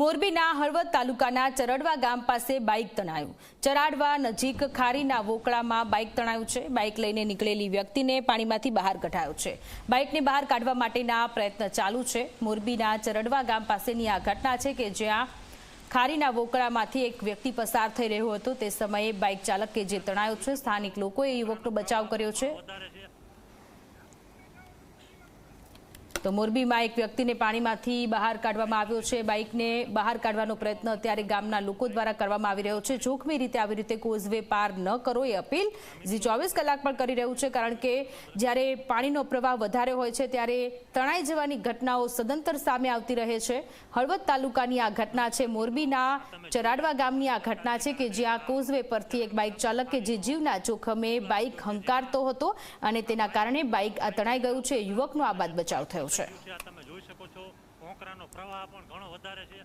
મોરબીના હળવદ તાલુકાના ચરડવા ગામ પાસે બાઇક તણાયું. ચરાડવા નજીક ખારીના વોકળામાં બાઇક તણાયું છે. બાઇક લઈને નીકળેલી વ્યક્તિને પાણીમાંથી બહાર કઢાયો છે. બાઇકને બહાર કાઢવા માટેના પ્રયત્ન ચાલુ છે. મોરબીના ચરડવા ગામ પાસેની આ ઘટના છે કે જ્યાં ખારીના વોકળામાંથી એક વ્યક્તિ પસાર થઈ રહ્યો હતો. તે સમયે બાઇક ચાલક કે જે તણાયો છે, સ્થાનિક લોકોએ યુવકનો બચાવ કર્યો છે. તો મોરબીમાં એક વ્યક્તિને પાણીમાંથી બહાર કાઢવામાં આવ્યો છે. બાઇકને બહાર કાઢવાનો પ્રયત્ન અત્યારે ગામના લોકો દ્વારા કરવામાં આવી રહ્યો છે. જોખમી રીતે આવી રીતે કોઝવે પાર ન કરો એ અપીલ જી ચોવીસ કલાક પણ કરી રહ્યું છે. કારણ કે જ્યારે પાણીનો પ્રવાહ વધારે હોય છે, ત્યારે તણાઈ જવાની ઘટનાઓ સદંતર સામે આવતી રહે છે. હળવદ તાલુકાની આ ઘટના છે. મોરબીના ચરાડવા ગામની આ ઘટના છે કે જ્યાં કોઝવે પરથી એક બાઇક ચાલક જે જીવના જોખમે બાઇક હંકારતો હતો અને તેના કારણે બાઇક આ તણાઈ ગયું છે. યુવકનો આબાદ બચાવ થયો છે. છે. તમે જોઈ શકો છો. કોંકરાનો પ્રવાહ પણ ઘણો વધારે છે.